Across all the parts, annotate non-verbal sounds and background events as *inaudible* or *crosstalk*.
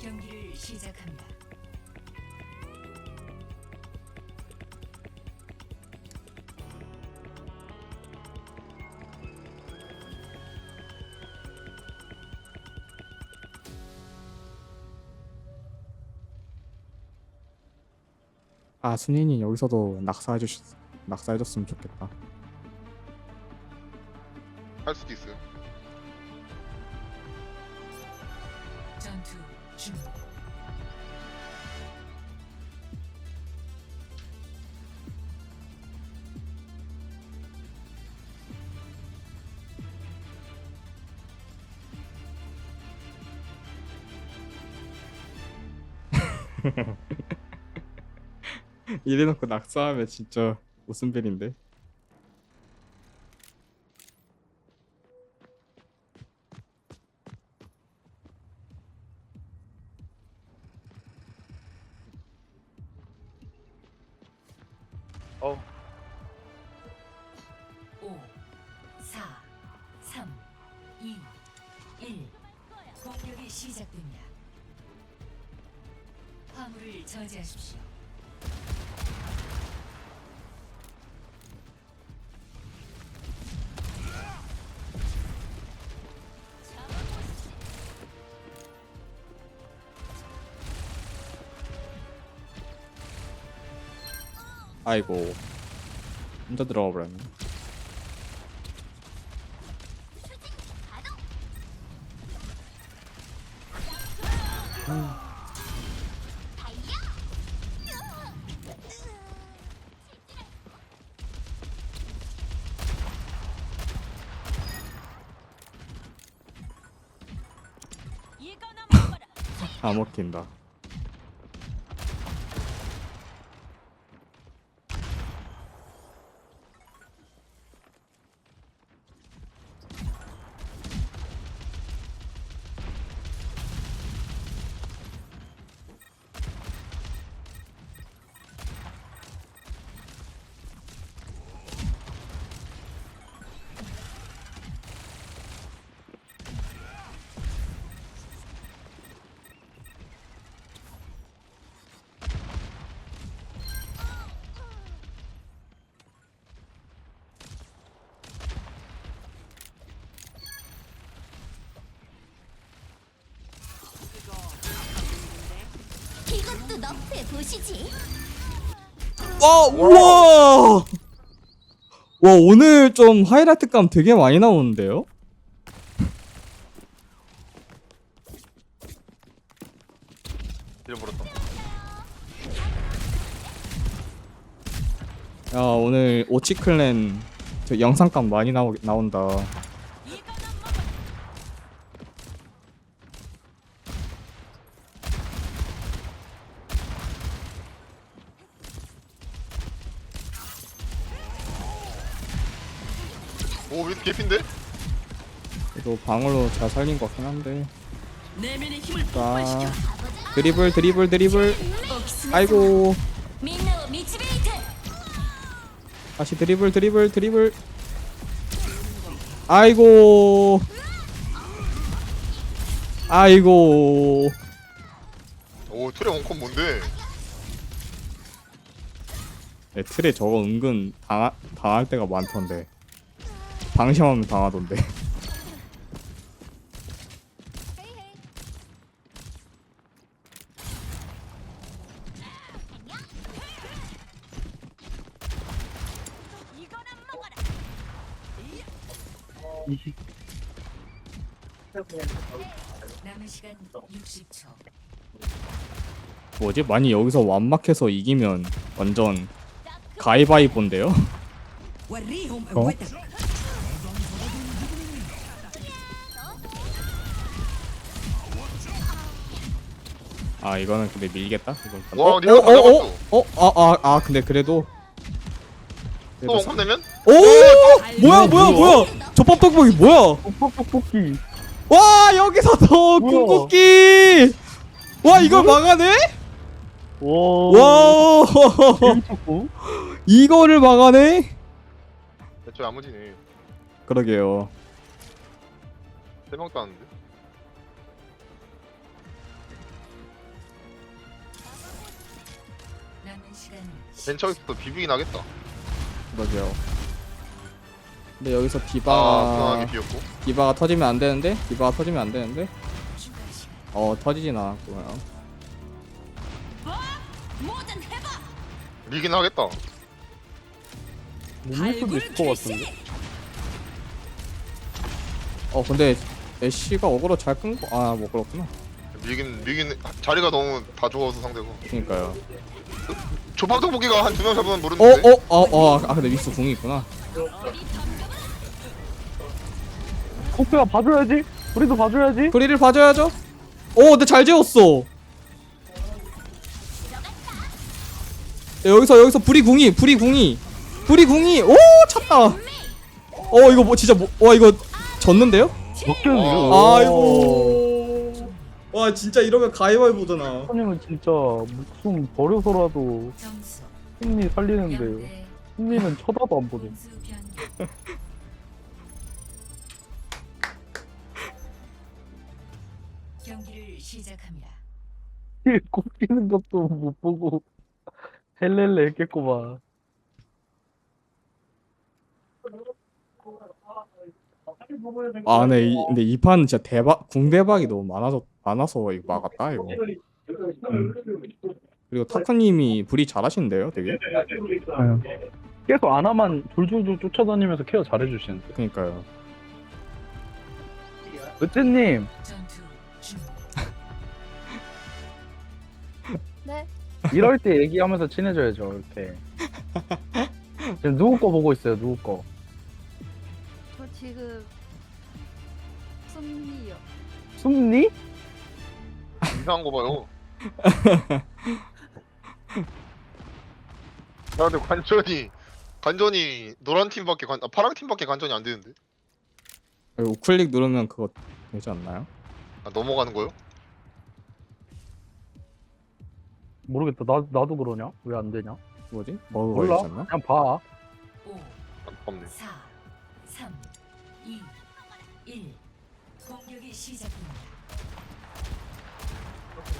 경기를 시작합니다. 아 순인이 여기서도 낙사해 주셨 낙사해 줬으면 좋겠다. 할 수도 있어요. 전투 중. 이래놓고 낙사하면 진짜 웃음벨인데. 어, 5, 4, 3, 2, 1. 공격이 시작됩니다. 화물을 저지하십시오. 아이고 혼자 들어가 버렸네. 다 먹힌다. 너프해 보시지. 와 우와. 와 오늘 좀 하이라이트감 되게 많이 나오는데요? 잃어버렸다. 야 오늘 오치클랜 저 영상감 많이 나오 나온다. 오, 윈 개핀데? 그래도 방울로 잘 살린 것 같긴 한데. 자 드리블 드리블 드리블. 아이고. 다시 드리블 드리블 드리블. 아이고. 아이고. 오, 트레 원컴 뭔데? 네, 틀에 저거 은근 당하, 당할 때가 많던데 방심하면 당하던데 남은 시간 60초. 뭐지 많이 여기서 완막해서 이기면 완전 가위바위보인데요 *laughs* 어? 아 이거는 근데 밀겠다 이건. 와, 어? 어? 어? 어? 어? 아, 아, 아 근데 그래도 또 그래도 원컴 내면? 오! 뭐야 뭐야 뭐야 저 뻑뻑뻑이 뭐야 뻑뻑뻑기 와 여기서 더 뭐야? 궁극기 와 이걸 막아내? 와 와 재밌었고 *laughs* 이거를 막아내? 대체 아무지네. 그러게요. 세명 따는데? 벤처에서도 비비긴 하겠다. 그러게요. 근데 여기서 디바 아, 디바가 터지면 안 되는데 디바가 터지면 안 되는데 어 터지진 않았구나. 뭐든 해봐. 밀긴 하겠다. 못 밀 수도 있을 것 같은데. 어 근데 애쉬가 어그로 잘끈거아뭐 그렇구나. 밀긴 밀긴 자리가 너무 다 좋아서 상대가. 그러니까요. 조밥 떡볶이가 한 두 명 잡으면 모르는데. 어어어어 아 근데 믹스 궁이 있구나. 코페가 봐줘야지. 우리도 봐줘야지. 프리를 봐줘야죠. 오 근데 잘 재웠어. 야, 여기서 여기서 불이 궁이 불이 궁이 불이 궁이 오 찼다. 어 이거 뭐 진짜 뭐, 와 이거 졌는데요? 먹겠는데. 아, 아이고. 와 진짜 이러면 가위바위보잖아. 선생님은 진짜 목숨 버려서라도 점수 승리 살리는데 0대 승리는 쳐다도 안 보네. 공수 변경 경기를 시작합니다. 힐 꼽히는 것도 못 보고 헬렐레 했겠구만. 아, 네, 이, 근데 이판 진짜 대박, 궁 대박이 너무 많아서 많아서 이거 막았다 이거. 그리고 타크님이 불이 잘하시는데요, 되게. 계속 아나만 졸졸졸 쫓아다니면서 케어 잘해주시는데. 그러니까요. 중 네. 이럴 때 얘기하면서 친해져야죠 이렇게. 지금 누구 거 보고 있어요 누구 거? 저 지금 승리요. 숨니? 이상한 거 봐요. *laughs* 야, 근데 관전이 관전이 노란 팀밖에 관, 아, 파랑 팀밖에 관전이 안 되는데. 우클릭 누르면 그거 되지 않나요? 아, 넘어가는 거요? 모르겠다. 나 나도 그러냐? 왜 안 되냐? 뭐지? 버그가 몰라. 있었나? 그냥 봐. 5 아, 없네. 4 3 2 1 공격이 시작됩니다.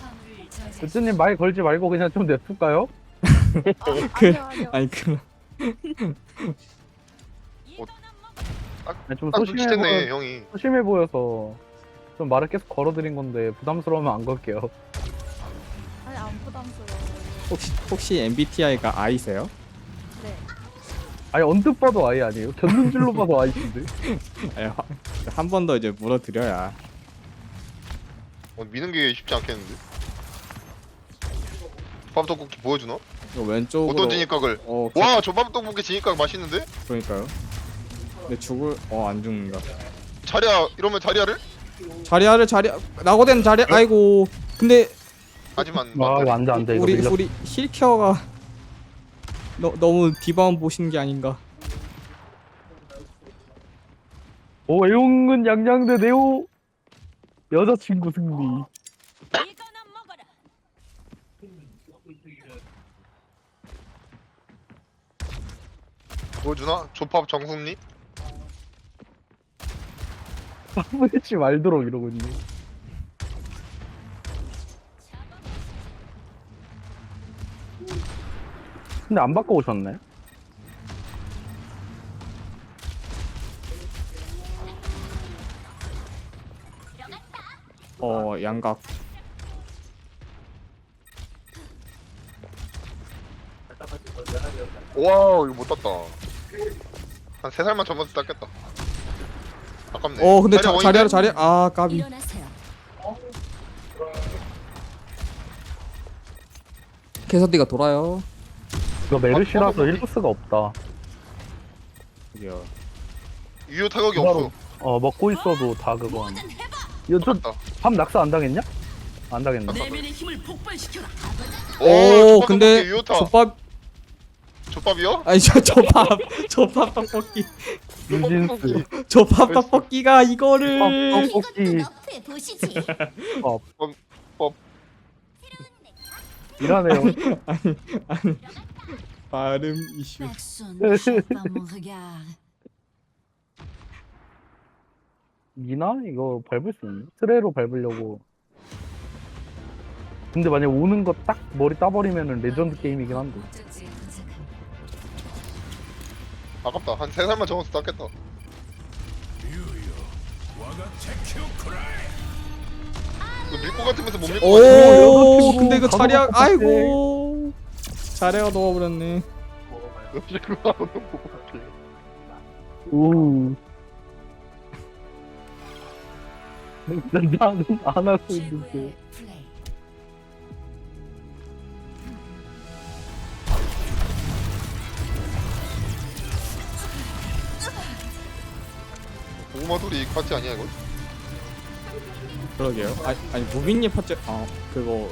화물을. 으쯔님 말 걸지 말고 그냥 좀 냅둘까요? *laughs* 그 아니요. 아니 그 아니, 좀 딱 소심해 눈치챘네, 보여, 형이. 소심해 보여서 좀 말을 계속 걸어드린 건데 부담스러우면 안 걸게요. 아니 안 부담스러워. 혹시 혹시 MBTI가 I세요? 네. 아니 언뜻 봐도 아이 아니에요? 견눈질로 봐도 아이인데. *laughs* 한 번 더 이제 물어드려야. 어, 미는 게 쉽지 않겠는데. 조밥 떡볶이 보여주나? 이거 왼쪽으로. 어떤 진입각을? 어, 와, 조밥 떡볶이 진입각 맛있는데? 그러니까요. 근데 죽을 어 안 죽는다. 자리야, 이러면 자리야를? 자리야를 자리 나고된 자리 아이고. 근데 하지만 아 이거 안돼 안돼 이거 우리 밀려. 우리 힐케어가 너, 너무 디바운 보신 게 아닌가. 오 애용은 양양대 네오 여자친구 승리. 이거나 먹어라. 보여주나? 조밥 정숙리? 하지 말도록 이러고 있네. 근데 안 바꿔 오셨네. 어 양각. 와, 이거 못 땄다. 한 세 살만 젊었을 때 땄겠다. 아깝네. 어 근데 자리야 자, 원인데? 자리야를 자리 아 까비. 일어나세요. 캐서디가 돌아요. 이거 메르시라서 힐스가 없다. 드디어. 유효 타격이 없어. 어 먹고 있어도 다 그거. 아니야. 이거 맞다. 저밤 낙사 안 당했냐? 안 당했나? 내면의 힘을 폭발시켜라. 오 근데. 족밥 족밥이요? 아니 저 저밥 저밥 떡볶이 유진스. 저밥 떡볶이가 이거를 어, 떡볶이. 이것도 너프에 보시지. 이라네요. 발음 이슈. Mon regard. 미나 이거 밟을 수 있나? 트레로 밟으려고. 근데 만약 오는 거 딱 머리 따버리면은 레전드 게임이긴 한데. 아깝다. 한 세 살만 접어서 땄겠다. 이거 밀고 같으면서 못 밀고 가지. 오 여자친구 근데 이거 자리야 것 같아. 아이고 자리가 녹아버렸네 여자친구 안 오는 거 같아. 오. 나는 안 하고 있는데. 오마돌이 파티 아니야 이거? 그러게요 아니, 아니 무빈님 파츠 아 그거